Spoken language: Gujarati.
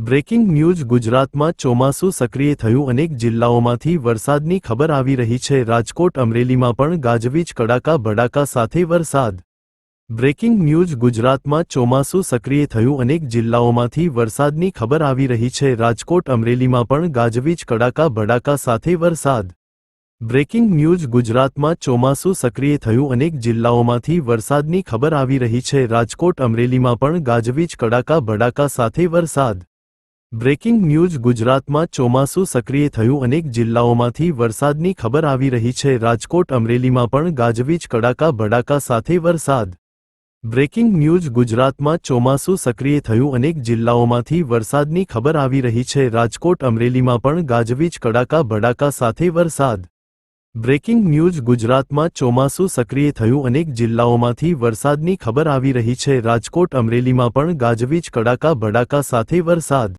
બ્રેકિંગ ન્યૂઝ ગુજરાતમાં ચોમાસું સક્રિય થયું. અનેક જિલ્લાઓમાંથી વરસાદની ખબર આવી રહી છે. રાજકોટ, અમરેલીમાં પણ ગાજવીજ, કડાકા, ભડાકા સાથે વરસાદ. બ્રેકિંગ ન્યૂઝ ગુજરાતમાં ચોમાસું સક્રિય થયું. અનેક જિલ્લાઓમાંથી વરસાદની ખબર આવી રહી છે. રાજકોટ, અમરેલીમાં પણ ગાજવીજ, કડાકા, ભડાકા સાથે વરસાદ. બ્રેકિંગ ન્યૂઝ ગુજરાતમાં ચોમાસું સક્રિય થયું. અનેક જિલ્લાઓમાંથી વરસાદની ખબર આવી રહી છે. રાજકોટ, અમરેલીમાં પણ ગાજવીજ, કડાકા, ભડાકા સાથે વરસાદ. બ્રેકિંગ ન્યૂઝ ગુજરાતમાં ચોમાસું સક્રિય થયું. અનેક જિલ્લાઓમાંથી વરસાદની ખબર આવી રહી છે. રાજકોટ, અમરેલીમાં પણ ગાજવીજ, કડાકા, ભડાકા સાથે વરસાદ. બ્રેકિંગ ન્યૂઝ ગુજરાતમાં ચોમાસું સક્રિય થયું. અનેક જિલ્લાઓમાંથી વરસાદની ખબર આવી રહી છે. રાજકોટ, અમરેલીમાં પણ ગાજવીજ, કડાકા, ભડાકા સાથે વરસાદ. બ્રેકિંગ ન્યૂઝ ગુજરાતમાં ચોમાસું સક્રિય થયું. અનેક જિલ્લાઓમાંથી વરસાદની ખબર આવી રહી છે. રાજકોટ, અમરેલીમાં પણ ગાજવીજ, કડાકા, ભડાકા સાથે વરસાદ.